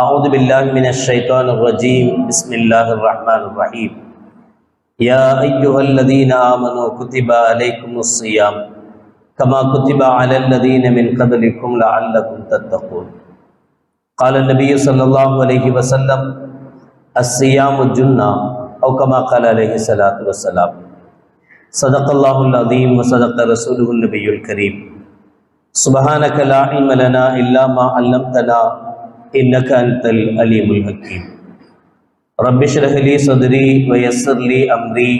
أعوذ بالله من الشيطان الرجيم. بسم الله الرحمن الرحيم. يا أيها الذين آمنوا كتب عليكم الصيام كما كتب على الذين من قبلكم لعلكم تتقون. قال النبي صلى الله عليه وسلم الصيام جنة أو كما قال عليه الصلاة والسلام. صدق الله العظيم وصدق رسوله النبي الكريم. سبحانك لا علم لنا إلا ما علمتنا إنك أنت العليم الحكيم رب اشرح لي صدري ويسر لي أمري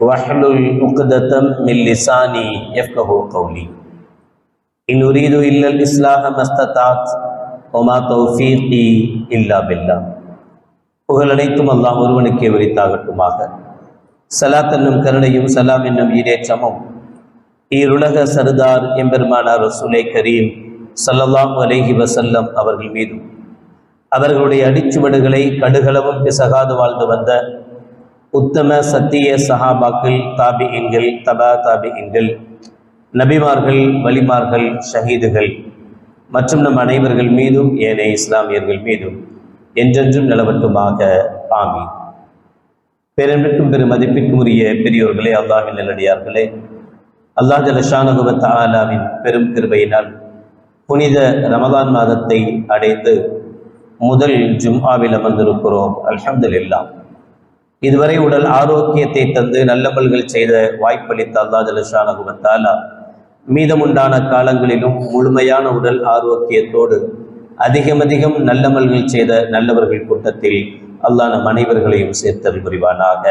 واحلل عقدة من لساني يفقه قولي إن أريد إلا الإصلاح ما استطعت وما توفيقي إلا بالله புகழ் அனைத்தும் அல்லாஹ் ஒருவனுக்கே உரித்தாகட்டுமாக சலாத் என்னும் கருணையும் சலாம் என்னும் ஈரேற்றமும் ஈருலக சர்தார் எம்பெருமானார் ரசூலை கரீம் ஸல்லல்லாஹு அலேஹி வசல்லம் அவர்கள் மீதும். அவர்களுடைய அடிச்சுவடுகளை கடுகளவும் பிசகாது வாழ்ந்து வந்த உத்தம சத்திய சஹாபாக்கள் தாபியின்கள் தபா தாபியின்கள் நபிமார்கள் வலிமார்கள் ஷஹீதுகள் மற்றும் நம் அனைவர்கள் மீதும் ஏனைய இஸ்லாமியர்கள் மீதும் என்றென்றும் நிலவட்டுமாக. ஆமி பேரன்பிற்கும் பெரும் மதிப்பிற்கும் உரிய பெரியோர்களே அல்லாஹின் நல்லடியார்களே அல்லாஹ் ஜலஷானுகுவத் ஆலாவின் பெரும் கிருபையினால் புனித ரமதான் மாதத்தை அடைந்து முதல் ஜும்ஆவில் அமர்ந்திருக்கிறோம். அல்ஹம்துலில்லாஹ் இதுவரை உடல் ஆரோக்கியத்தை தந்து நல்லமல்கள் செய்த வாய்ப்பளித்த அல்லா ஜலஷானகுவத்தாலா மீதமுண்டான காலங்களிலும் முழுமையான உடல் ஆரோக்கியத்தோடு அதிகம் அதிகம் நல்லமல்கள் செய்த நல்லவர்கள் கூட்டத்தில் அல்லான நம் அனைவர்களையும் சேர்த்தல் புரிவானாக.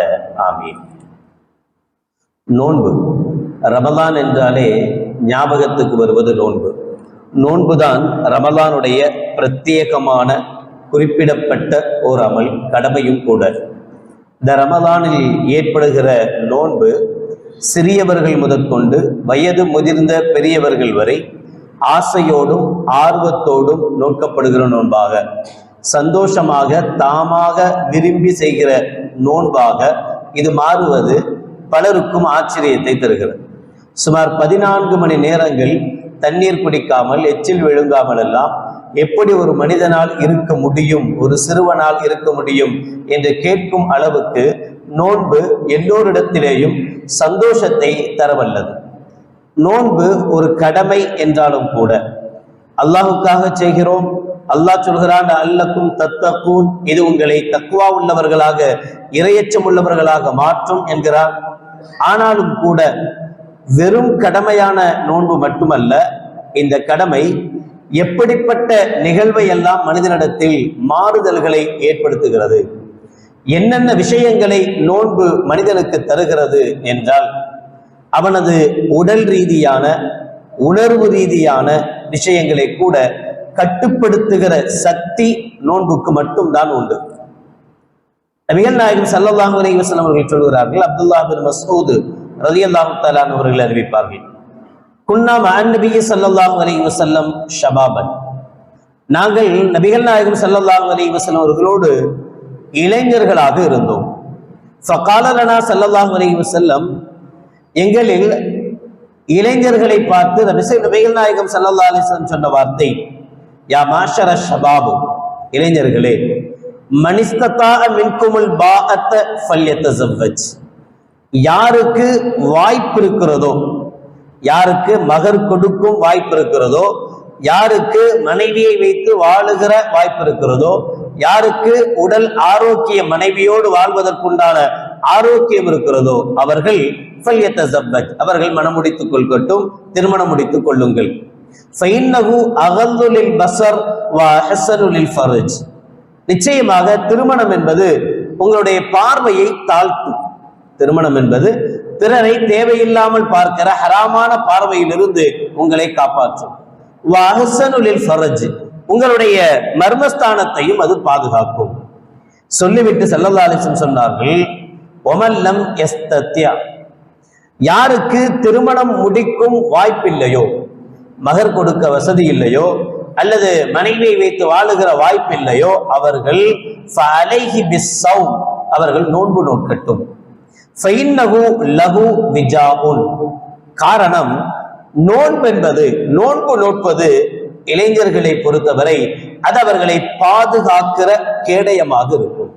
ஆமீன். நோன்பு. ரமலான் என்றாலே ஞாபகத்துக்கு வருவது நோன்பு. நோன்புதான் ரமலானுடைய பிரத்யேகமான குறிப்பிடப்பட்ட ஓர் அமல் கடமையும் கூட. இந்த ரமலானில் ஏற்படுகிற நோன்பு சிறியவர்கள் முதற்கொண்டு வயது முதிர்ந்த பெரியவர்கள் வரை ஆசையோடும் ஆர்வத்தோடும் நோக்கப்படுகிற நோன்பாக சந்தோஷமாக தாமாக விரும்பி செய்கிற நோன்பாக இது மாறுவது பலருக்கும் ஆச்சரியத்தை தருகிறது. சுமார் பதினான்கு மணி நேரங்கள் தண்ணீர் குடிக்காமல் எச்சில் விழுங்காமல் எல்லாம் எப்படி ஒரு மனிதனால் இருக்க முடியும் ஒரு சிறுவனால் இருக்க முடியும் என்று கேட்கும் அளவுக்கு நோன்பு எல்லோரிடத்திலேயும் சந்தோஷத்தை தரவல்லது. நோன்பு ஒரு கடமை என்றாலும் கூட அல்லாஹுக்காக செய்கிறோம் அல்லாஹ் சொல்கிறான் அல்லக்கும் தத்தக்கூன் இது உங்களை தக்குவா உள்ளவர்களாக இரையச்சம் உள்ளவர்களாக மாற்றும் என்கிறார் ஆனாலும் கூட வெறும் கடமையான நோன்பு மட்டுமல்ல இந்த கடமை எப்படிப்பட்ட நிகழ்வை எல்லாம் மனிதனிடத்தில் மாறுதல்களை ஏற்படுத்துகிறது? என்னென்ன விஷயங்களை நோன்பு மனிதனுக்கு தருகிறது என்றால் அவனது உடல் ரீதியான உணர்வு ரீதியான விஷயங்களை கூட கட்டுப்படுத்துகிற சக்தி நோன்புக்கு மட்டும்தான் உண்டு. நபிகள் நாயகம் சல்லல்லாஹு அலைஹி அவர்கள் சொல்கிறார்கள் அப்துல்லா பின் மசூது ரதி தஆலா அவர்கள் அறிவிப்பார்கள். குன்னா மஅன் நபி ஸல்லல்லாஹு அலைஹி வஸல்லம் ஷபாபன். நாங்கள் நபிகள் நாயகம் ஸல்லல்லாஹு அலி வசல்லம் அவர்களோடு இளைஞர்களாக இருந்தோம். ஃபகால லனா அலி வசல்லம் எங்களில் இளைஞர்களை பார்த்து நபிசை நபிகள் நாயகம் சல்லா அலைஹி சொன்ன வார்த்தை யா மாஷர ஷபாபு. இளைஞர்களே மனிஸ்ததா மின்குமுல் பாஅத்த ஃபல்யத்தஸவ்வஜ் யாருக்கு வாய்ப்பு இருக்கிறதோ யாருக்கு மகர் கொடுக்கும் வாய்ப்பு இருக்கிறதோ யாருக்கு மனைவியை வைத்து வாழுகிற வாய்ப்பு இருக்கிறதோ யாருக்கு உடல் ஆரோக்கிய மனைவியோடு வாழ்வதற்குண்டான ஆரோக்கியம் இருக்கிறதோ அவர்கள் அவர்கள் மனம் முடித்துக் கொள்கட்டும் திருமணம் முடித்துக் கொள்ளுங்கள். நிச்சயமாக திருமணம் என்பது உங்களுடைய பார்வையை தாழ்த்தும். திருமணம் என்பது பிறரை தேவையில்லாமல் பார்க்கிற ஹராமான பார்வையிலிருந்து உங்களை காப்பாற்றும். வ ஃபரஜ் உங்களுடைய மர்மஸ்தானத்தையும் அது பாதுகாக்கும். சொல்லிவிட்டு ஸல்லல்லாஹு சொன்னார்கள் ஒமல்லம் எஸ்தத்யா யாருக்கு திருமணம் முடிக்கும் வாய்ப்பில்லையோ மகர் கொடுக்க வசதி இல்லையோ அல்லது மனைவியை வைத்து வாழுகிற வாய்ப்பில்லையோ அவர்கள் அவர்கள் நோன்பு நோக்கட்டும். லகு லஹு விஜாஉன். காரணம் நோன்பு என்பது நோன்பு நோட்பது இளைஞர்களை பொறுத்தவரை அது அவர்களை பாதுகாக்கிற கேடயமாக இருக்கும்.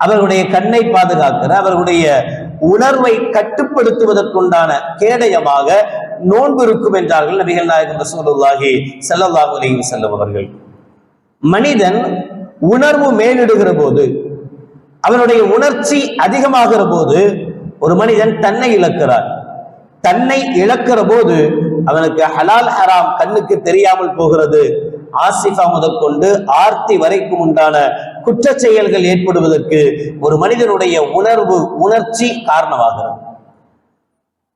அவர்களுடைய கண்ணை பாதுகாக்கிற அவர்களுடைய உணர்வை கட்டுப்படுத்துவதற்குண்டான கேடயமாக நோன்பு இருக்கும் என்றார்கள் நபிகள் நாயகம் ரசூலுல்லாஹி சல்லாஹு அலையும் வஸல்லம் அவர்கள். மனிதன் உணர்வு மேலிடுகிற போது அவனுடைய உணர்ச்சி அதிகமாகிற போது ஒரு மனிதன் தன்னை இழக்கிறார் தன்னை இழக்கிற போது அவனுக்கு ஹலால் ஹராம் கண்ணுக்கு தெரியாமல் போகிறது. ஆசிஃபா முதற்கொண்டு ஆர்த்தி வரைக்கும் உண்டான குற்ற செயல்கள் ஏற்படுவதற்கு ஒரு மனிதனுடைய உணர்வு உணர்ச்சி காரணமாகிறது.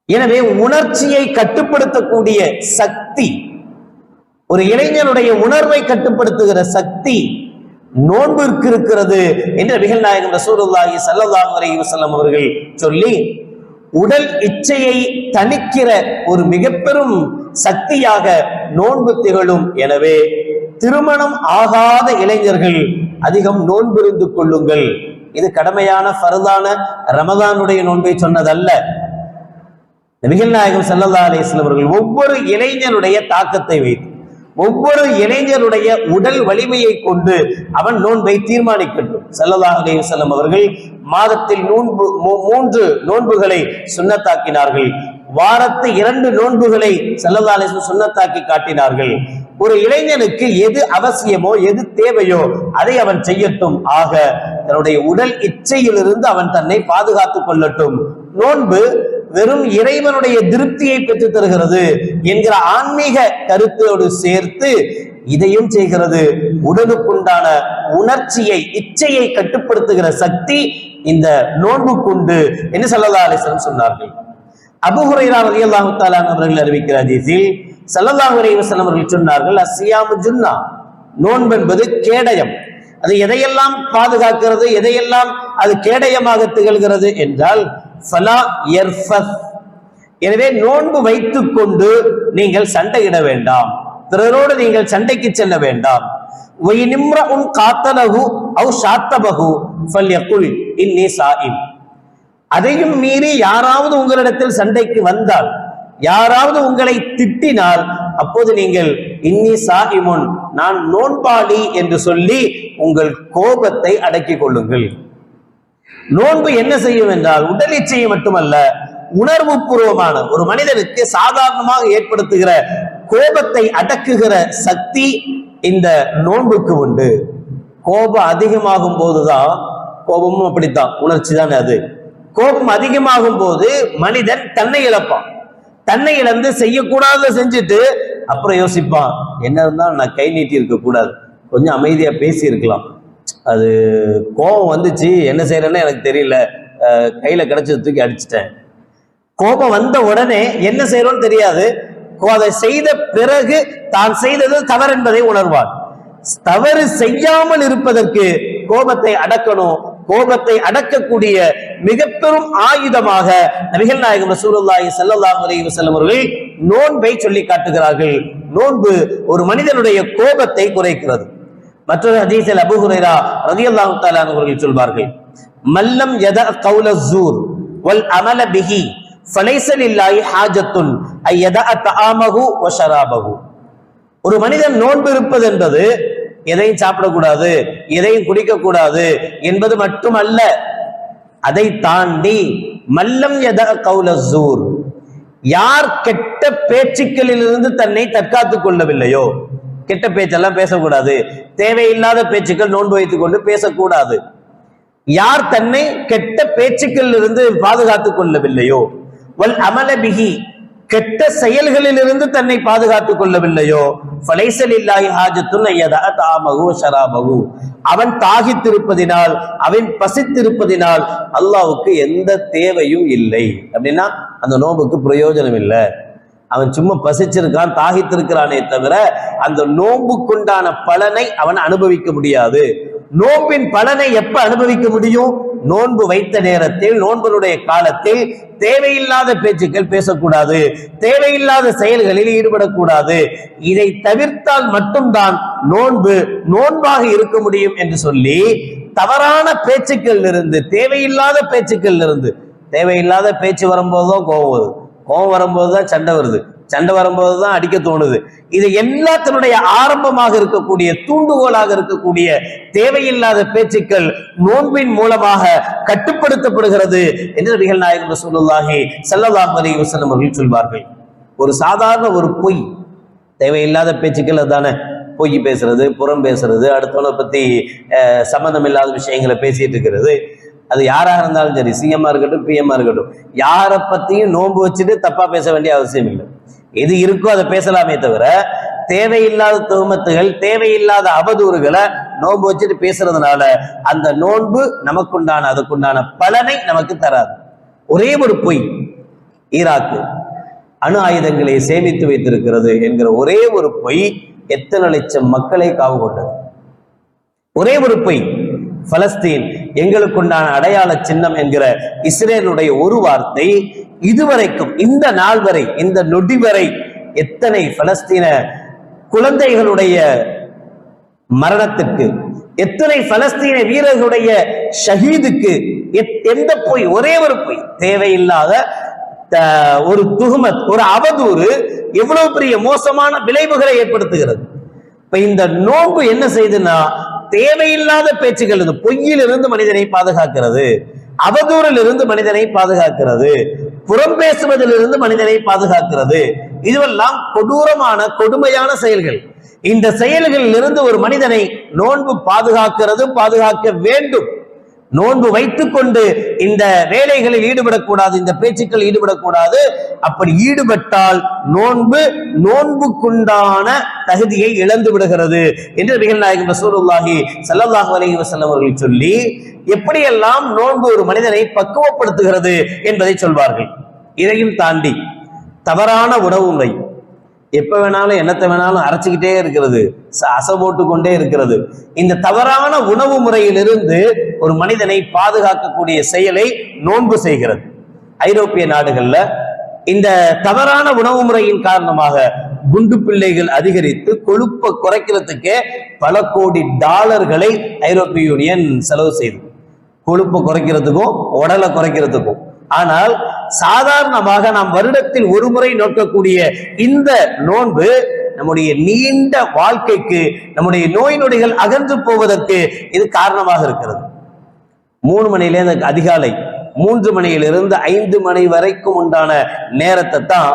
எனவே உணர்ச்சியை கட்டுப்படுத்தக்கூடிய சக்தி ஒரு இளைஞனுடைய உணர்வை கட்டுப்படுத்துகிற சக்தி நோன்பிற்கு இருக்கிறது என்று மிகல் நாயகம் ரசூலுல்லாஹி சல்லல்லாஹு அலைஹி வஸல்லம் அவர்கள் சொல்லி உடல் இச்சையை தணிக்கிற ஒரு மிக பெரும் சக்தியாக நோன்பு திகழும். எனவே திருமணம் ஆகாத இளைஞர்கள் அதிகம் நோன்பிருந்து கொள்ளுங்கள். இது கடமையான ஃபர்தான ரமதானுடைய நோன்பை சொன்னதல்ல. நபிகள் நாயகம் சல்லல்லா அலைஹி அவர்கள் ஒவ்வொரு இளைஞனுடைய தாக்கத்தை வைத்து ஒவ்வொரு இளைஞருடைய உடல் வலிமையை கொண்டு அவன் நோன்பை தீர்மானிக்கட்டும். செல்லதாக செல்லும் அவர்கள் மாதத்தில் நோன்பு மூ- மூன்று நோன்புகளை சுண்ணத்தாக்கினார்கள். வாரத்து இரண்டு நோன்புகளை ஸல்லல்லாஹு சுண்ணத்தாக்கி காட்டினார்கள். ஒரு இளைஞனுக்கு எது அவசியமோ எது தேவையோ அதை அவன் செய்யட்டும். ஆக தன்னுடைய உடல் இச்சையிலிருந்து அவன் தன்னை பாதுகாத்துக் கொள்ளட்டும். நோன்பு வெறும் இறைவனுடைய திருப்தியை பெற்றுத் தருகிறது என்கிற ஆன்மீக கருத்தோடு சேர்த்து இதையும் செய்கிறது. உடலுக்குண்டான உணர்ச்சியை இச்சையை கட்டுப்படுத்துகிற சக்தி இந்த நோன்புக்குண்டு என்று ஸல்லல்லாஹு அலைஹி வஸல்லம் சொன்னார்கள். அபூ ஹுரைரா ரலியல்லாஹு தஆலா அவர்கள் அறிவிக்கிற அதிசில் ஸல்லல்லாஹு அலைஹி அவர்கள் சொன்னார்கள் அசியாமு ஜுன்னா. நோன்பு என்பது கேடயம். அது எதையெல்லாம் பாதுகாக்கிறது எதையெல்லாம் அது கேடயமாக திகழ்கிறது என்றால் ஃபலா யர்ஃபத் எனவே நோன்பு வைத்துக் கொண்டு நீங்கள் சண்டையிட வேண்டாம். பிறரோடு நீங்கள் சண்டைக்கு செல்ல வேண்டாம். உன் காத்தலகு அவு சாத்தபகு ஃபல்யகுல் இன்னி சாயிம் அதையும் மீறி யாராவது உங்களிடத்தில் சண்டைக்கு வந்தால் யாராவது உங்களை திட்டினால் அப்போது நீங்கள் இன்னி சாயிமுன் நான் நோன்பாளி என்று சொல்லி உங்கள் கோபத்தை அடக்கிக் கொள்ளுங்கள். நோன்பு என்ன செய்யும் என்றால் உடல் இச்சையை மட்டுமல்ல உணர்வு பூர்வமான ஒரு மனிதனுக்கு சாதாரணமாக ஏற்படுத்துகிற கோபத்தை அடக்குகிற சக்தி இந்த நோன்புக்கு உண்டு. கோபம் அதிகமாகும் போதுதான் கோபமும் அப்படித்தான் உணர்ச்சி தானே அது. கோபம் அதிகமாகும் போது மனிதன் தன்னை இழப்பான். தன்னை இழந்து செய்யக்கூடாத செஞ்சுட்டு அப்புறம் யோசிப்பான் என்ன இருந்தாலும் நான் கை நீட்டி இருக்க கூடாது கொஞ்சம் அமைதியா பேசி இருக்கலாம் அது கோபம் வந்துச்சு. என்ன செய்யறேன்னு எனக்கு தெரியல. கையில் கையில கிடைச்சது தூக்கி அடிச்சிட்டேன். கோபம் வந்த உடனே என்ன செய்யறோம்னு தெரியாது. கோ- அதை செய்த பிறகு தான் செய்தது தவறு என்பதை உணர்வார் தவறு செய்யாமல் இருப்பதற்கு கோபத்தை அடக்கணும். கோபத்தை அடக்கக்கூடிய மிக பெரும் ஆயுதமாக நபிகள் நாயகம் ரசூலுல்லாஹி ஸல்லல்லாஹு அலைஹி வஸல்லம் அவர்கள் நோன்பை சொல்லி காட்டுகிறார்கள். நோன்பு ஒரு மனிதனுடைய கோபத்தை குறைக்கிறது. மற்றொரு ஹதீஸில் அபு ஹுரைரா ரதி அல்லாஹு அவர்கள் சொல்வார்கள் மல்லம் யத கௌல ஜூர் வல் அமல பிஹி ஃபலைசல் இல்லாஹி ஹாஜத்துன் ஐ யத தஆமஹு வ ஷராபஹு. ஒரு மனிதன் நோன்பு இருப்பது என்பது எதையும் சாப்பிடக்கூடாது எதையும் குடிக்கக்கூடாது என்பது மட்டுமல்ல அதை தாண்டி மல்லம் யத கௌல ஜூர் யார் கெட்ட பேச்சுக்களிலிருந்து தன்னை தற்காத்துக் கொள்ளவில்லையோ கெட்ட பேச்செல்லாம் பேசக்கூடாது. தேவையில்லாத பேச்சுக்கள் நோன்பு வைத்துக் கொண்டு பேசக்கூடாது. யார் தன்னை கெட்ட பேச்சுக்கள் இருந்து பாதுகாத்துக் கொள்ளவில்லையோ? வல் அமல கெட்ட செயல்களிலிருந்து தன்னை பாதுகாத்துக் கொள்ளவில்லையோ? ஃபலைசல் இல்லாஹி ஹாஜத்துன் ஐயதா தாமகு ஷராபகு அவன் தாகித்திருப்பதினால் அவன் பசித்திருப்பதினால் அல்லாவுக்கு எந்த தேவையும் இல்லை. அப்படின்னா அந்த நோம்புக்கு பிரயோஜனம் இல்லை அவன் சும்மா பசிச்சிருக்கான் தாகித்திருக்கிறானே தவிர அந்த நோம்புக்குண்டான பலனை அவன் அனுபவிக்க முடியாது. நோம்பின் பலனை எப்ப அனுபவிக்க முடியும்? நோன்பு வைத்த நேரத்தில் நோன்பனுடைய காலத்தில் தேவையில்லாத பேச்சுக்கள் பேசக்கூடாது. தேவையில்லாத செயல்களில் ஈடுபடக்கூடாது. இதை தவிர்த்தால் மட்டும்தான் நோன்பு நோன்பாக இருக்க முடியும் என்று சொல்லி தவறான பேச்சுக்கள் இருந்து தேவையில்லாத பேச்சுக்கள் இருந்து தேவையில்லாத பேச்சு வரும்போதுதான் கோபம் கோவம் கோபம் வரும்போது தான் சண்டை வருது. சண்டை வரும்போது தான் அடிக்க தோணுது. இது எல்லாத்தினுடைய ஆரம்பமாக இருக்கக்கூடிய தூண்டுகோலாக இருக்கக்கூடிய தேவையில்லாத பேச்சுக்கள் நோன்பின் மூலமாக கட்டுப்படுத்தப்படுகிறது என்று நபிகள் நாயகம் ரசூலுல்லாஹி செல்லதாக அலைஹி அவர்கள் சொல்வார்கள். ஒரு சாதாரண ஒரு பொய் தேவையில்லாத பேச்சுக்கள் அதுதானே பொய் பேசுறது புறம் பேசுறது அடுத்தவனை பத்தி சம்பந்தம் இல்லாத விஷயங்களை பேசிட்டு இருக்கிறது. அது யாராக இருந்தாலும் சரி சிஎம்மா இருக்கட்டும் பிஎம்மா இருக்கட்டும் யாரை பத்தியும் நோன்பு வச்சுட்டு தப்பாக பேச வேண்டிய அவசியம் இல்லை. எது இருக்கோ அதை பேசலாமே தவிர தேவையில்லாத துவமத்துகள் தேவையில்லாத அவதூறுகளை நோன்பு வச்சுட்டு பேசுறதுனால அந்த நோன்பு நமக்குண்டான அதுக்குண்டான பலனை நமக்கு தராது. ஒரே ஒரு பொய் ஈராக்கு அணு ஆயுதங்களை சேமித்து வைத்திருக்கிறது என்கிற ஒரே ஒரு பொய் எத்தனை லட்சம் மக்களை காவு கொண்டது? ஒரே ஒரு பொய் பலஸ்தீன் எங்களுக்குண்டான அடையாள சின்னம் என்கிற இஸ்ரேலுடைய ஒரு வார்த்தை இதுவரைக்கும் இந்த நாள் வரை இந்த நொடி வரை எத்தனை பலஸ்தீன குழந்தைகளுடைய மரணத்துக்கு எத்தனை பலஸ்தீன வீரர்களுடைய ஷஹீதுக்கு எத்- எந்த பொய் ஒரே ஒரு பொய் தேவையில்லாத த- ஒரு துகுமத் ஒரு அவதூறு எவ்வளவு பெரிய மோசமான விளைவுகளை ஏற்படுத்துகிறது. இப்ப இந்த நோன்பு என்ன செய்யுதுன்னா தேவையில்லாத பேச்சுகள் இருந்து பொய்யிலிருந்து மனிதனை பாதுகாக்கிறது அவதூறில் இருந்து மனிதனை பாதுகாக்கிறது புறம் பேசுவதிலிருந்து மனிதனை பாதுகாக்கிறது. இதுவெல்லாம் கொடூரமான கொடுமையான செயல்கள். இந்த செயல்களில் இருந்து ஒரு மனிதனை நோன்பு பாதுகாக்கிறது பாதுகாக்க வேண்டும். நோன்பு வைத்துக்கொண்டு இந்த வேலைகளில் ஈடுபடக்கூடாது இந்த பேச்சுக்கள் ஈடுபடக்கூடாது. அப்படி ஈடுபட்டால் நோன்பு நோன்புக்குண்டான தகுதியை இழந்து விடுகிறது என்று நிகழ்நாயகம் ரசூலுல்லாஹி ஸல்லல்லாஹு அலைஹி வஸல்லம் அவர்கள் சொல்லி எப்படியெல்லாம் நோன்பு ஒரு மனிதனை பக்குவப்படுத்துகிறது என்பதை சொல்வார்கள். இதையும் தாண்டி தவறான உணவு முறை எப்போ வேணாலும் என்னத்தை வேணாலும் அரைச்சிக்கிட்டே இருக்கிறது. ச- அசை போட்டு கொண்டே இருக்கிறது. இந்த தவறான உணவு முறையிலிருந்து ஒரு மனிதனை பாதுகாக்கக்கூடிய செயலை நோன்பு செய்கிறது. ஐரோப்பிய நாடுகள்ல இந்த தவறான உணவு முறையின் காரணமாக குண்டு பிள்ளைகள் அதிகரித்து கொழுப்பை குறைக்கிறதுக்கே பல கோடி டாலர்களை ஐரோப்பிய யூனியன் செலவு செய்து. கொழுப்பை குறைக்கிறதுக்கும் உடலை குறைக்கிறதுக்கும். ஆனால் சாதாரணமாக நாம் வருடத்தில் ஒரு முறை நோக்கக்கூடிய இந்த நோன்பு நம்முடைய நீண்ட வாழ்க்கைக்கு நம்முடைய நோய் நொடிகள் அகன்று போவதற்கு இது காரணமாக இருக்கிறது. மூணு மணிலேருந்து அதிகாலை மூன்று மணியிலிருந்து ஐந்து மணி வரைக்கும் உண்டான நேரத்தை தான்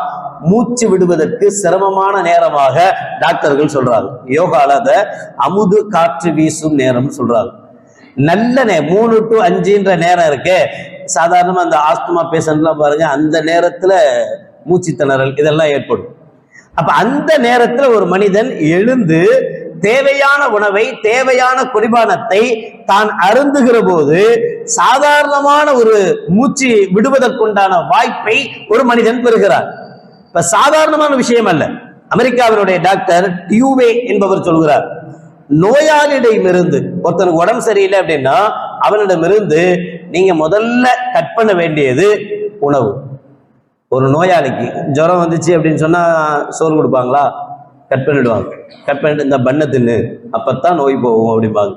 மூச்சு விடுவதற்கு சிரமமான நேரமாக டாக்டர்கள் சொல்றாங்க. யோகால அதை அமுது காற்று வீசும் நேரம் சொல்றாங்க. நல்ல நே மூணு டு அஞ்சுன்ற நேரம் இருக்கு. சாதாரணமாக அந்த ஆஸ்துமா பேஷண்ட்லாம் பாருங்க அந்த நேரத்தில் மூச்சு திணறல் இதெல்லாம் ஏற்படும். அப்ப அந்த நேரத்தில் ஒரு மனிதன் எழுந்து தேவையான உணவை தேவையான குடிபானத்தை தான் அருந்துகிற போது சாதாரணமான ஒரு மூச்சு விடுவதற்குண்டான வாய்ப்பை ஒரு மனிதன் பெறுகிறார். இப்ப சாதாரணமான விஷயம் அல்ல. அமெரிக்காவினுடைய டாக்டர் டியூவே என்பவர் சொல்கிறார். நோயாளியிடமிருந்து ஒருத்தனுக்கு உடம்பு சரியில்லை அப்படின்னா அவனிடமிருந்து நீங்க முதல்ல கட் பண்ண வேண்டியது உணவு. ஒரு நோயாளிக்கு ஜுரம் வந்துச்சு அப்படின்னு சொன்னா சோறு கொடுப்பாங்களா? கட் பண்ணிடுவாங்க. கட் பண்ணிட்டு இந்த பண்ணை தின்னு அப்பத்தான் நோய் போகும் அப்படிம்பாங்க.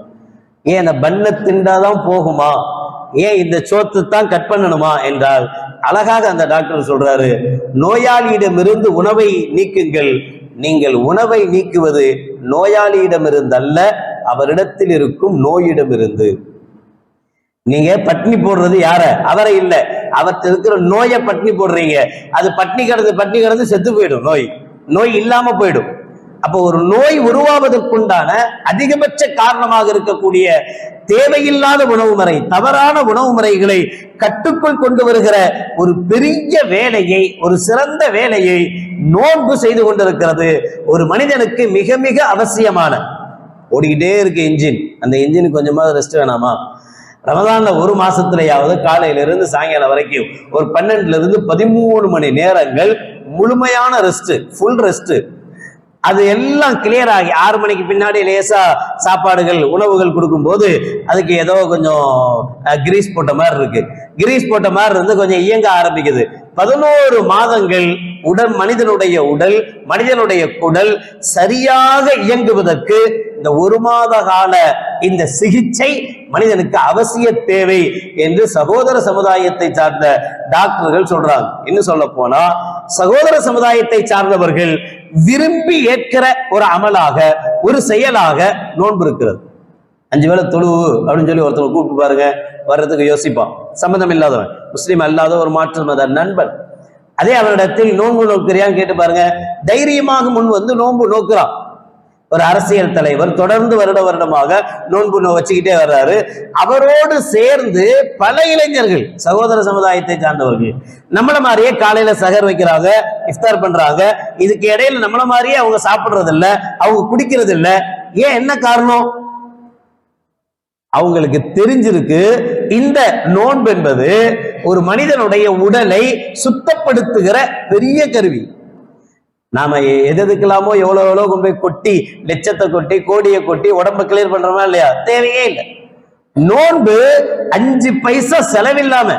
ஏன் இந்த பண்ணை திண்டாதான் போகுமா? ஏன் இந்த சோத்து தான் கட் பண்ணணுமா என்றால் அழகாக அந்த டாக்டர் சொல்றாரு நோயாளியிடமிருந்து உணவை நீக்குங்கள். நீங்கள் உணவை நீக்குவது நோயாளியிடமிருந்து அல்ல அவரிடத்தில் இருக்கும் நோயிடமிருந்து. நீங்க பட்னி போடுறது யார? அவரை இல்ல. அவர்கிட்ட இருக்கிற நோயை பட்னி போடுறீங்க. அது பட்னி கிடந்து பட்னி கிடந்து செத்து போயிடும் நோய். நோய் இல்லாம போயிடும். அப்போ ஒரு நோய் உருவாவதற்குண்டான அதிகபட்ச காரணமாக இருக்கக்கூடிய தேவையில்லாத உணவு முறை தவறான உணவு முறைகளை கட்டுக்குள் கொண்டு வருகிற ஒரு பெரிய வேலையை ஒரு சிறந்த வேலையை நோன்பு செய்து கொண்டிருக்கிறது ஒரு மனிதனுக்கு மிக மிக அவசியமான. ஓடிக்கிட்டே இருக்கு இன்ஜின் அந்த இன்ஜினுக்கு கொஞ்சமாவது ரெஸ்ட் வேணாமா? ரமதான்ல ஒரு மாசத்துலயாவது காலையிலிருந்து சாயங்காலம் வரைக்கும் ஒரு பன்னெண்டுல இருந்து பதிமூணு மணி நேரங்கள் முழுமையான ரெஸ்ட் ஃபுல் ரெஸ்ட் அது எல்லாம் கிளியர் ஆகி ஆறு மணிக்கு பின்னாடி லேசா சாப்பாடுகள் உணவுகள் கொடுக்கும்போது அதுக்கு ஏதோ கொஞ்சம் கிரீஸ் போட்ட மாதிரி இருக்கு. கிரீஸ் போட்ட மாதிரி இருந்து கொஞ்சம் இயங்க ஆரம்பிக்குது. பதினோரு மாதங்கள் உடல் மனிதனுடைய உடல் மனிதனுடைய குடல் சரியாக இயங்குவதற்கு இந்த ஒரு மாத கால இந்த சிகிச்சை மனிதனுக்கு அவசிய தேவை என்று சகோதர சமுதாயத்தை சார்ந்த டாக்டர்கள் சொல்றாங்க. என்ன சொல்ல போனா சகோதர சமுதாயத்தை சார்ந்தவர்கள் விரும்பி ஏற்கிற ஒரு அமலாக ஒரு செயலாக நோன்பு இருக்கிறது. அஞ்சு வேளை தொழுவு அப்படின்னு சொல்லி ஒருத்தர் கூப்பிட்டு பாருங்க வர்றதுக்கு யோசிப்பான். சம்மந்தம் இல்லாதவன். முஸ்லீம் அல்லாத ஒரு மாற்று மத நண்பன். அதே அவரிடத்தில் நோன்பு நோக்கிறியான்னு கேட்டு பாருங்க. தைரியமாக முன் வந்து நோன்பு நோக்குறான். ஒரு அரசியல் தலைவர் தொடர்ந்து வருட வருடமாக நோன்பு நோ வச்சுக்கிட்டே வர்றாரு. அவரோடு சேர்ந்து பல இளைஞர்கள் சகோதர சமுதாயத்தை சார்ந்தவர்கள் நம்மள மாதிரியே காலையில சகர் வைக்கிறாங்க இஃப்தார் பண்றாங்க. இதுக்கு இடையில நம்மள மாதிரியே அவங்க சாப்பிடுறது இல்ல அவங்க குடிக்கிறது இல்ல ஏன் என்ன காரணம்? அவங்களுக்கு தெரிஞ்சிருக்கு. இந்த நோன்பு என்பது ஒரு மனிதனுடைய உடலை சுத்தப்படுத்துகிற பெரிய கருவி. நாம எ- எதுக்கெல்லாமோ எவ்வளவு எவ்வளோ கொண்டு போய் கொட்டி லட்சத்தை கொட்டி கோடியை கொட்டி உடம்ப கிளியர் பண்றோமா இல்லையா? தேவையே இல்லை. நோன்பு அஞ்சு பைசா செலவில்லாம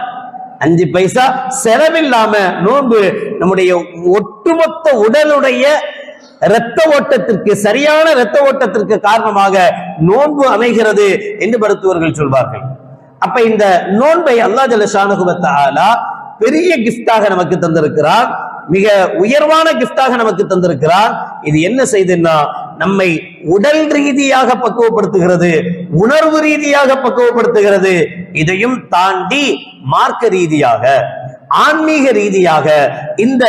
அஞ்சு பைசா செலவில்லாம நோன்பு நம்முடைய ஒட்டுமொத்த உடலுடைய இரத்த ஓட்டத்திற்கு சரியான இரத்த ஓட்டத்திற்கு காரணமாக நோன்பு அமைகிறது என்று மருத்துவர்கள் சொல்வார்கள். அப்ப இந்த நோன்பை அல்லா ஜலசானுகுபத்தாலா பெரிய கிஃப்டாக நமக்கு தந்திருக்கிறார். மிக உயர்வான கிஃப்டாக நமக்கு தந்திருக்கிறார். இது என்ன செய்துன்னா நம்மை உடல் ரீதியாக பக்குவப்படுத்துகிறது உணர்வு ரீதியாக பக்குவப்படுத்துகிறது. இதையும் தாண்டி மார்க்க ரீதியாக ஆன்மீக ரீதியாக இந்த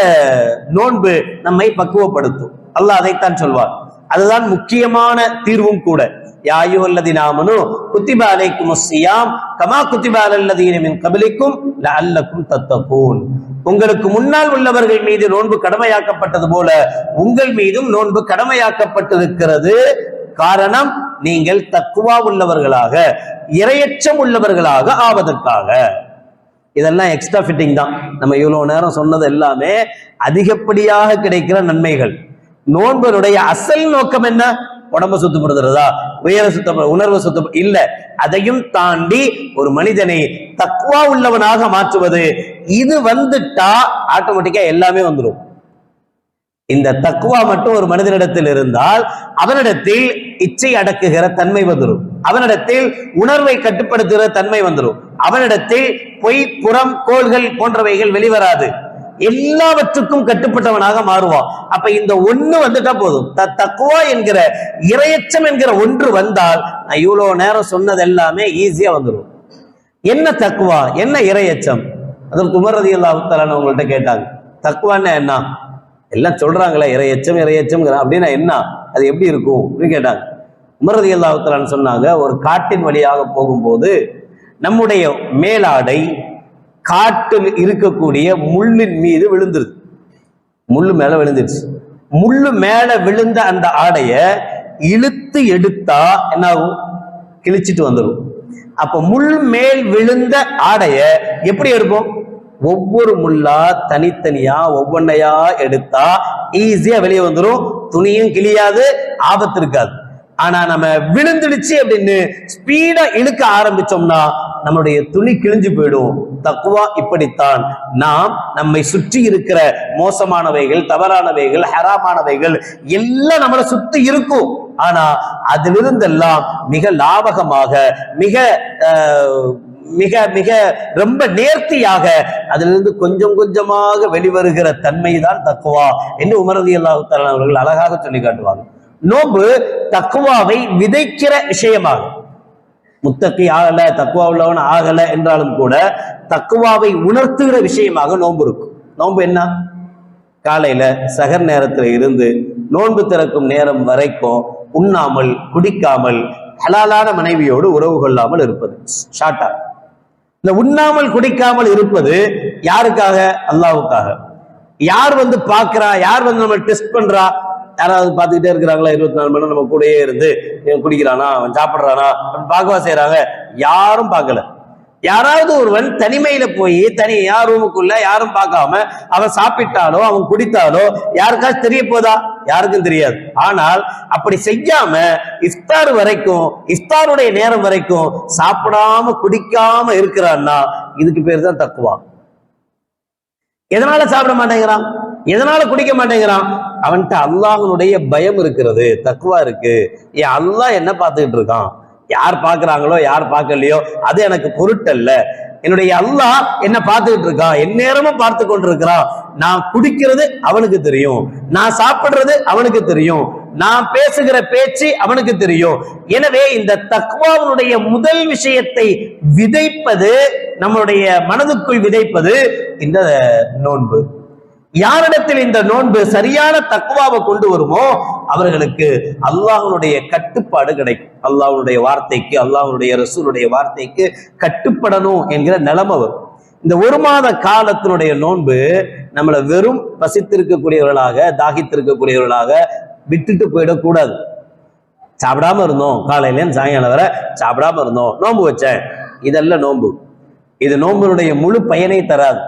நோன்பு நம்மை பக்குவப்படுத்தும். அல்லாஹ் அதைத்தான் சொல்வார் அதுதான் முக்கியமான தீர்வும் கூட. யாயோ அல்லதி நாமனு குத்திபா அலைக்கும் சியாம் கமா குத்திபா அல்லதீன மின் கபலிக்கும் தத்தகூன். உங்களுக்கு முன்னால் உள்ளவர்கள் மீது நோன்பு கடமையாக்கப்பட்டது போல உங்கள் மீதும் நோன்பு கடமையாக்கப்பட்டிருக்கிறது. காரணம் நீங்கள் தக்குவா உள்ளவர்களாக இரையச்சம் உள்ளவர்களாக ஆவதற்காக. இதெல்லாம் எக்ஸ்ட்ரா ஃபிட்டிங் தான். நம்ம இவ்வளவு நேரம் சொன்னது எல்லாமே அதிகப்படியாக கிடைக்கிற நன்மைகள். நோன்பனுடைய அசல் நோக்கம் என்ன? உடம்ப சுத்தப்படுத்துறதா? உயர சுத்தம் உணர்வு சுத்தம் இல்ல. அதையும் தாண்டி ஒரு மனிதனை தக்குவா உள்ளவனாக மாற்றுவது. இது வந்துட்டா ஆட்டோமேட்டிக்கா எல்லாமே வந்துடும் இந்த தக்குவா மட்டும் ஒரு மனிதனிடத்தில் இருந்தால் அவனிடத்தில் இச்சை அடக்குகிற தன்மை வந்துடும் அவனிடத்தில் உணர்வை கட்டுப்படுத்துகிற தன்மை வந்துடும் அவனிடத்தில் பொய் புறம் கோள்கள் போன்றவைகள் வெளிவராது. எல்லாவற்றுக்கும் கட்டுப்பட்டவனாக மாறுவான். அப்ப இந்த ஒண்ணு வந்துட்டா போதும். த- தக்குவா என்கிற இரையச்சம் என்கிற ஒன்று வந்தால் நான் இவ்வளவு நேரம் சொன்னது எல்லாமே ஈஸியா வந்துடும் என்ன தக்குவா என்ன இரையச்சம்? அதற்கு உமரதி அல்லாஹால உங்கள்ட்ட கேட்டாங்க. தக்குவான்னா என்ன? எல்லாம் சொல்றாங்களே இரையச்சம் இரையச்சம் அப்படின்னா என்ன? அது எப்படி இருக்கும்? அப்படின்னு கேட்டாங்க. உமரதி அல்லாஹாலன்னு சொன்னாங்க ஒரு காட்டின் வழியாக போகும்போது நம்முடைய மேலாடை காட்டில் இருக்கக்கூடிய முள்ளின் மீது விழுந்துருது. முள்ளு மேல விழுந்துருச்சு. முள்ளு மேல விழுந்த அந்த ஆடைய இழுத்து எடுத்தா என்ன ஆகும் கிழிச்சிட்டு வந்துடும் அப்ப முள் மேல் விழுந்த ஆடைய எப்படி எடுப்போம்? ஒவ்வொரு முள்ளா தனித்தனியா ஒவ்வொன்னையா எடுத்தா ஈஸியா வெளியே வந்துடும் துணியும் கிழியாது ஆபத்து இருக்காது. ஆனா நம்ம விழுந்துடுச்சு அப்படின்னு ஸ்பீடா இழுக்க ஆரம்பிச்சோம்னா நம்மளுடைய துணி கிழிஞ்சு போயிடும். தக்குவா இப்படித்தான். நாம் நம்மை சுற்றி இருக்கிற மோசமானவைகள் தவறானவைகள் ஹராமானவைகள் எல்லாம் நம்மளை சுத்தி இருக்கும். ஆனா அதிலிருந்தெல்லாம் மிக லாபகமாக மிக மிக மிக ரொம்ப நேர்த்தியாக அதிலிருந்து கொஞ்சம் கொஞ்சமாக வெளிவருகிற தன்மை தான் தக்குவா என்று உமரதி அல்லாஹு அவர்கள் அழகாக சொல்லி காட்டுவாங்க நோன்பு தக்குவாவை விதைக்கிற விஷயமாகும் முத்தக்கி ஆகலை தக்குவா உள்ளவன் ஆகலை என்றாலும் கூட தக்குவாவை உணர்த்துகிற விஷயமாக நோன்பு இருக்கும். நோன்பு என்ன? காலையில சகர் நேரத்தில் இருந்து நோன்பு திறக்கும் நேரம் வரைக்கும் உண்ணாமல் குடிக்காமல் ஹலாலான மனைவியோடு உறவு கொள்ளாமல் இருப்பது. ஷார்ட்டா இந்த உண்ணாமல் குடிக்காமல் இருப்பது யாருக்காக? அல்லாவுக்காக. யார் வந்து பார்க்கறா? யார் வந்து நம்ம டெஸ்ட் பண்றா? யாராவது பார்த்துக்கிட்டே இருக்கிறாங்களா? இருபத்தி நாலு மணி நேரம் நம்ம கூடயே இருந்து குடிக்கிறானா? அவன் சாப்பிடுறானா? அப்படின்னு பார்க்கவா செய்யறாங்க யாரும் பார்க்கல. யாராவது ஒருவன் தனிமையில போய் தனியா யார் ரூமுக்குள்ள யாரும் பார்க்காம அவன் சாப்பிட்டாலோ அவன் குடித்தாலோ யாருக்காச்சும் தெரிய போதா? யாருக்கும் தெரியாது. ஆனால் அப்படி செய்யாம இஃப்தார் வரைக்கும் இஃப்தாருடைய நேரம் வரைக்கும் சாப்பிடாம குடிக்காம இருக்கிறான்னா இதுக்கு பேர் தான் தக்குவா. எதனால சாப்பிட மாட்டேங்கிறான்? எதனால குடிக்க மாட்டேங்கிறான்? அவன்கிட்ட அல்லாஹனுடைய பயம் இருக்கிறது தக்குவா இருக்கு. ஏன் அல்லாஹ் என்ன பார்த்துக்கிட்டு இருக்கான்? யார் பார்க்குறாங்களோ யார் பார்க்கலையோ அது எனக்கு பொருட்டல்ல. என்னுடைய அல்லாஹ் என்ன பார்த்துக்கிட்டு இருக்கான்? எந்நேரமும் பார்த்து கொண்டிருக்கிறான். நான் குடிக்கிறது அவனுக்கு தெரியும். நான் சாப்பிடுறது அவனுக்கு தெரியும். நான் பேசுகிற பேச்சு அவனுக்கு தெரியும். எனவே இந்த தக்வாவுடைய முதல் விஷயத்தை விதைப்பது நம்மளுடைய மனதுக்குள் விதைப்பது இந்த நோன்பு. யாரிடத்தில் இந்த நோன்பு சரியான தக்குவாவை கொண்டு வருமோ அவர்களுக்கு அல்லாஹனுடைய கட்டுப்பாடு கிடைக்கும். அல்லாஹனுடைய வார்த்தைக்கு அல்லாஹனுடைய ரசூலுடைய வார்த்தைக்கு கட்டுப்படணும் என்கிற நிலைமை வரும். இந்த ஒரு மாத காலத்தினுடைய நோன்பு நம்மளை வெறும் பசித்திருக்கக்கூடியவர்களாக தாகித்திருக்கக்கூடியவர்களாக விட்டுட்டு போயிடக்கூடாது. சாப்பிடாம இருந்தோம். காலையில சாயங்காலம் வரை சாப்பிடாம இருந்தோம். நோன்பு வச்சேன். இதெல்லாம் நோன்பு. இது நோன்புனுடைய முழு பயனை தராது.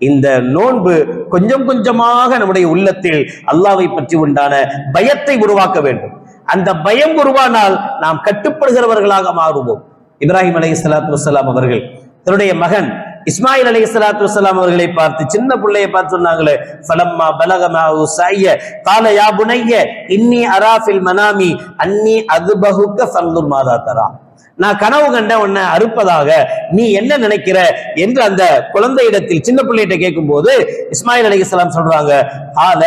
இந்த நோன்பு கொஞ்சம் கொஞ்சமாக நம்முடைய உள்ளத்தில் அல்லாவை பற்றி உண்டான பயத்தை உருவாக்க வேண்டும். அந்த பயம் உருவானால் நாம் கட்டுப்படுகிறவர்களாக மாறுவோம். இப்ராஹிம் அலி சலாத்து வசலாம் அவர்கள் தன்னுடைய மகன் இஸ்மாயில் அலி சலாத்து வசலாம் அவர்களை பார்த்து சின்ன பிள்ளையை பார்த்து சொன்னாங்களே ஃபலம்மா பலகமா சாய கால யா புனைய இன்னி அராஃபில் மனாமி அன்னி அதுபகுக்க ஃபல்லுர் மாதா தரா. நான் கனவு கண்ட உன்னை அறுப்பதாக நீ என்ன நினைக்கிற என்று அந்த குழந்தையிடத்தில் சின்ன பிள்ளைகிட்ட கேட்கும் போது இஸ்மாயில் அலைஹிஸ்ஸலாம் சொல்றாங்க ஆல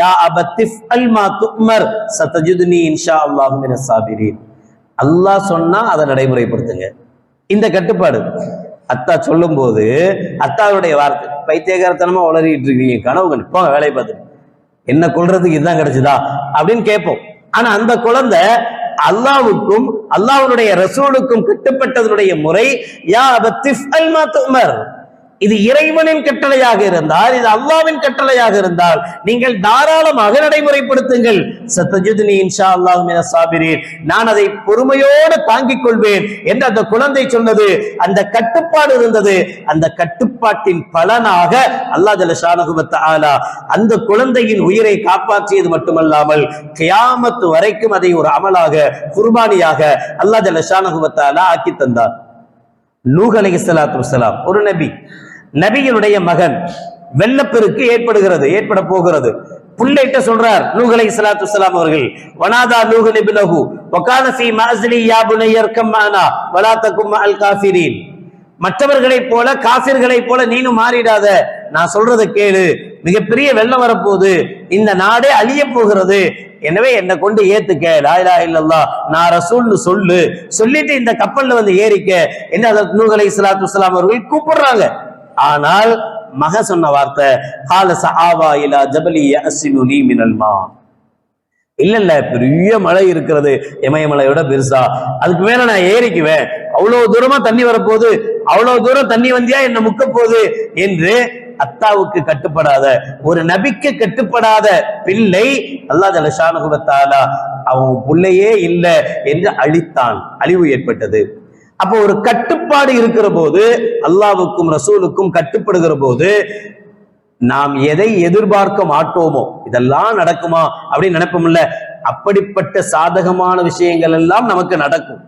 யா அபத்திஃப் அல்மா துக்மர் சத்தஜுதுனி இன்ஷா அல்லாஹு மின சாபிரீன் அல்லாஹ் சொன்னா அதை நடைமுறைப்படுத்துங்க. இந்த கட்டுப்பாடு. அத்தா சொல்லும் போது அத்தாவுடைய வார்த்தை பைத்தியகாரத்தனமா உளறிட்டு இருக்கீங்க கனவு கண்டு போங்க வேலையை பார்த்துட்டு. என்ன கொள்றதுக்கு இதுதான் கிடைச்சதா? அப்படின்னு கேட்போம். ஆனா அந்த குழந்தை அல்லாவுக்கும் அல்லாவுடைய ரசூலுக்கும் கட்டுப்பட்டதனுடைய முறை யா அபத்திஃப் அல் துமர். இது இறைவனின் கட்டளையாக இருந்தால் இது அல்லாவின் கட்டளையாக இருந்தால் நீங்கள் தாராளமாக நடைமுறைப்படுத்துங்கள் சத்தஜுதினி இன்ஷா அல்லாஹ் மின நான் அதை பொறுமையோடு தாங்கிக் கொள்வேன் என்று அந்த குழந்தை சொன்னது. அந்த கட்டுப்பாடு இருந்தது. அந்த கட்டுப்பாட்டின் பலனாக அல்லாஹ் ஜலஷானகுபத்த ஆலா அந்த குழந்தையின் உயிரை காப்பாற்றியது மட்டுமல்லாமல் கியாமத்து வரைக்கும் அதை ஒரு அமலாக குர்பானியாக அல்லாஹ் ஜலஷானகுபத்த ஆலா ஆக்கி தந்தார். நூஹ் அலைஹிஸ்ஸலாத்து வஸ்ஸலாம். ஒரு நபி நபியினுடைய மகன் வெள்ளப்பெருக்கு ஏற்படுகிறது ஏற்பட போகிறது. புள்ளைட்ட சொல்றார் நூஹ் சலாத்து வஸ்ஸலாம் அவர்கள் வனாதா நூஹ் பிலகு வகான ஃபீ மஅஸ்லி யா புனையர்கம் மானா வலா தகும் அல் காஃபிரீன். மற்றவர்களைப் போல காசிர்களைப் போல நீனும் மாறிடாத. நான் சொல்றதை கேளு. மிகப்பெரிய வெள்ளம் வரப்போகுது. இந்த நாடே அழிய போகிறது. எனவே என்னை கொண்டு ஏத்துக்க. லாயிலா இல்லல்லா நான் ரசூல்னு சொல்லு. சொல்லிட்டு இந்த கப்பல்ல வந்து ஏறிக்க. என்ன ஹதரத் நூகலை அலைஹிஸ்ஸலாத்து வஸ்ஸலாம் அவர்கள் கூப்பிடுறாங்க. ஆனால் மக சொன்ன வார்த்தை கால சஹாவா இலா ஜபலி யஸ்னுனி மினல்மா இல்ல இல்ல பெரிய மலை இருக்கிறது இமயமலையோட பெருசா. அதுக்கு மேல நான் ஏறிக்குவேன். அவ்வளவு தூரமா தண்ணி வரப்போகுது. அவ்வளவு தூரம் தண்ணி வந்தியா என்ன முக்க போகுது என்று அத்தாவுக்கு கட்டுப்படாத ஒரு நபிக்கு கட்டுப்படாத பிள்ளை அல்லாத ஜலஷானுகுவத்தாலா அவன் பிள்ளையே இல்லை என்று அழித்தான். அழிவு ஏற்பட்டது. அப்போ ஒரு கட்டுப்பாடு இருக்கிற போது அல்லாவுக்கும் ரசூலுக்கும் கட்டுப்படுகிற போது நாம் எதை எதிர்பார்க்க மாட்டோமோ இதெல்லாம் நடக்குமா அப்படின்னு நினைப்போம்ல அப்படிப்பட்ட சாதகமான விஷயங்கள் எல்லாம் நமக்கு நடக்கும்.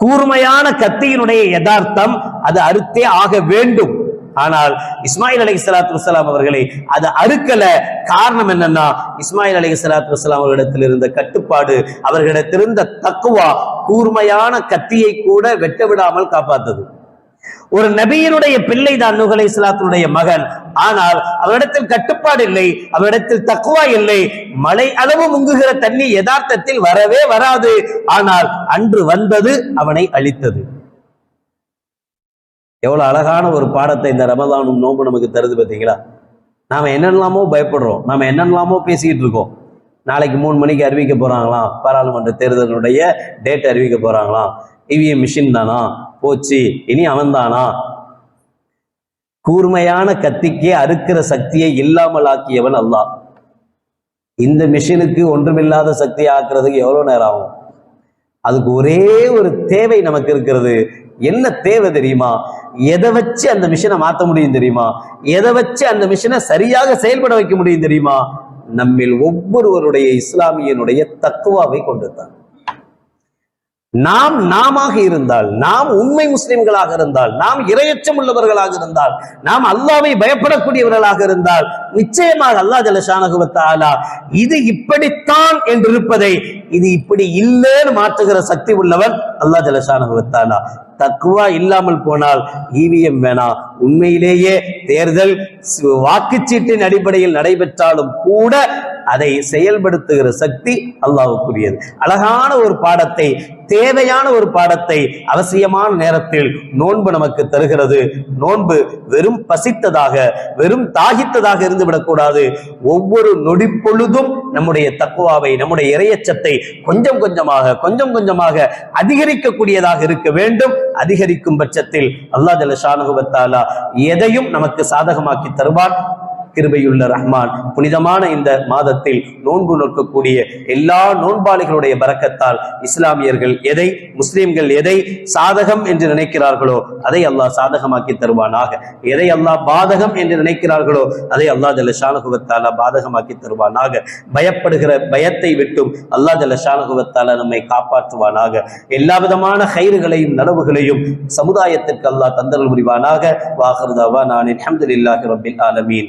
கூர்மையான கத்தியினுடைய யதார்த்தம் அது அறுத்தே ஆக வேண்டும். ஆனால் இஸ்மாயில் அலி சலாத்து வலாம் அவர்களை அது அறுக்கல காரணம் என்னன்னா இஸ்மாயில் அலி சலாத்து வலாம் அவர்களிடத்தில் இருந்த கட்டுப்பாடு அவர்களிடத்திருந்த தக்குவா கூர்மையான கத்தியை கூட வெட்ட விடாமல் காப்பாத்தது. ஒரு நபியினுடைய பிள்ளை தான் நுகலை அலைஹிஸ்ஸலாத்தினுடைய மகன். ஆனால் அவரிடத்தில் கட்டுப்பாடு இல்லை அவரிடத்தில் தக்குவா இல்லை. மழை அளவு முங்குகிற தண்ணி யதார்த்தத்தில் வரவே வராது. ஆனால் அன்று வந்தது அவனை அழித்தது. எவ்வளவு அழகான ஒரு பாடத்தை இந்த ரமதானும் நோன்பு நமக்கு தருது பார்த்தீங்களா? நாம் என்னென்னலாமோ பயப்படுறோம். நாம் என்னென்னலாமோ பேசிக்கிட்டு இருக்கோம். நாளைக்கு மூணு மணிக்கு அறிவிக்க போகிறாங்களாம் பாராளுமன்ற தேர்தலுடைய டேட் அறிவிக்க போகிறாங்களாம் இவிஎம் மிஷின் தானா? போச்சு. இனி அவன் தானா? கூர்மையான கத்திக்கே அறுக்கிற சக்தியை இல்லாமல் ஆக்கியவன் அல்லாஹ். இந்த மிஷினுக்கு ஒன்றுமில்லாத சக்தி ஆக்குறதுக்கு எவ்வளோ நேரம் ஆகும்? அதுக்கு ஒரே ஒரு தேவை நமக்கு இருக்கிறது. என்ன தேவை தெரியுமா? எதை வச்சு அந்த மிஷினை மாற்ற முடியும் தெரியுமா? எதை வச்சு அந்த மிஷினை சரியாக செயல்பட வைக்க முடியும் தெரியுமா? நம்மில் ஒவ்வொருவருடைய இஸ்லாமியனுடைய தக்குவாவை கொண்டுதான் நாம் நாமாக இருந்தால் நாம் உண்மை முஸ்லிம்களாக இருந்தால் நாம் இரையச்சம் உள்ளவர்களாக இருந்தால் நாம் அல்லாவை பயப்படக்கூடியவர்களாக இருந்தால் நிச்சயமாக அல்லாஹ் ஜலசானகுவத்தாலா இது இப்படித்தான் என்று இருப்பதை இது இப்படி இல்லைன்னு மாற்றுகிற சக்தி உள்ளவன் அல்லாஹ் ஜலசானகுவத்தாலா தக்குவா இல்லாமல் போனால் இவிஎம் வேணாம் உண்மையிலேயே தேர்தல் வாக்குச்சீட்டின் அடிப்படையில் நடைபெற்றாலும் கூட அதை செயல்படுத்துகிற சக்தி அல்லாவுக்குரியது அழகான ஒரு பாடத்தை தேவையான ஒரு பாடத்தை அவசியமான நேரத்தில் நோன்பு நமக்கு தருகிறது. நோன்பு வெறும் பசித்ததாக வெறும் தாகித்ததாக இருந்து விடக்கூடாது ஒவ்வொரு நொடி பொழுதும் நம்முடைய தக்குவாவை நம்முடைய இரையச்சத்தை கொஞ்சம் கொஞ்சமாக கொஞ்சம் கொஞ்சமாக அதிகரிக்கக்கூடியதாக இருக்க வேண்டும். அதிகரிக்கும் பட்சத்தில் அல்லாஹ் ஜலஷானுகுவத்தாலா எதையும் நமக்கு சாதகமாக்கி தருவான். கிருபையுள்ள ரஹ்மான். புனிதமான இந்த மாதத்தில் நோன்பு நோக்கக்கூடிய எல்லா நோன்பாளிகளுடைய பரக்கத்தால் இஸ்லாமியர்கள் எதை முஸ்லிம்கள் எதை சாதகம் என்று நினைக்கிறார்களோ அதை அல்லாஹ் சாதகமாக்கி தருவானாக. எதை அல்லாஹ் பாதகம் என்று நினைக்கிறார்களோ அதை அல்லாஹ் ஜலஷானுகுவத்தாலா பாதகமாக்கி தருவானாக. பயப்படுகிற பயத்தை விட்டும் அல்லாஹ் ஜலஷானுகுவத்தாலா நம்மை காப்பாற்றுவானாக. எல்லா விதமான கயிறுகளையும் நனவுகளையும் சமுதாயத்திற்கு அல்லாஹ் தந்தல் புரிவானாக. வாகர்தாவா நான் அஹமதுல்லாஹி ரபில் ஆலமீன்.